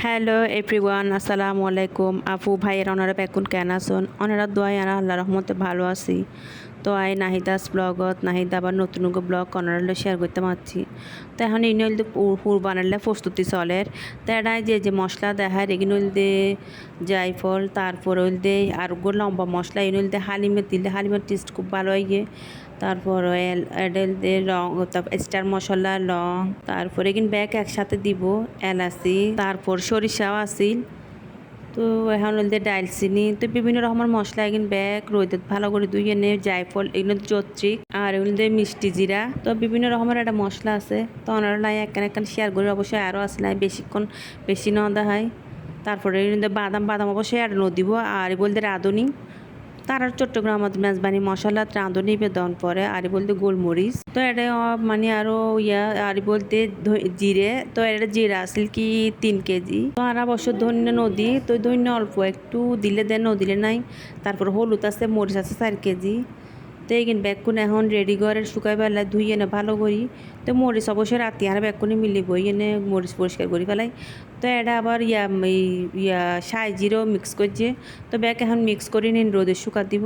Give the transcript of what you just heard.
Hello everyone আসসালামু আলাইকুম আপু ভাইয়েরা ওনারা এখন কেন আসুন ওনারা দোয়াই আর আল্লাহ রহমতে ভালো আছি তো আই নাহিদাস ব্লগত, নাহিদা আবার নতুন ব্লগ ওনারা শেয়ার করতে পারছি তো এখন ইনি হইল পুর বানালে প্রস্তুতি চলের। তো এটাই যে যে মশলা দেখায় এগুলো হইল দে জায়ফল তারপর হইল দে আর লম্বা মশলা এগুলো হইল দে হালিমের দিলে হালিমের টেস্ট খুব ভালো হয় তারপর এডেল দে লং স্টার মশলা, লং, তারপর এগিন ব্যাগ একসাথে দিব, এলাচি, তারপর সরিষাও আছিল। তো এখন হলদে ডাইল চিনি, তো বিভিন্ন রকমের মশলা এগিন ব্যাগ, রোদত ভালো করে দুই এনে জায়ফল, এগুলো চত্রিক আর দিয়ে মিষ্টি জিরা। তো বিভিন্ন রকমের একটা মশলা আছে, তো ওনারা লাই একখান একখান শেয়ার করে, অবশ্যই আরও আছে, নাই বেশিক্ষণ বেশি নদা হয়। তারপরে বাদাম বাদাম অবশ্যই আর নদিব, আর বলতে রাঁধুনি। তার চট্টগ্রাম মেজবানি মশলা রাঁধো নিবেদন পরে, আর বলতে গোলমরিচ। তো এটা মানে আরও ইয়া, আর বলতে জিরে, তো এটা জিরা আসল কি তিন কেজি। তো আর অবশ্য ধন্য নদী, তো ধন্য অল্প, একটু দিলে দেন, নদিলে নাই। তারপর হলুদ আছে, মরিচ আছে চার কেজি। তো এইগিন ব্যাগকুন এখন রেডি করে শুকাই বেলা ধুই এনে ভালো করি। তো মরিচ অবশ্যই রাতে আর ব্যাগকুনি মিলিব এনে মরিচ পরিষ্কার করি ফেলাই। তো এটা আবার ইয়া ইয়া সাইজিরও মিক্স করছে। তো ব্যাগ এখন মিক্স করে নিন, রোদে শুকা দিব।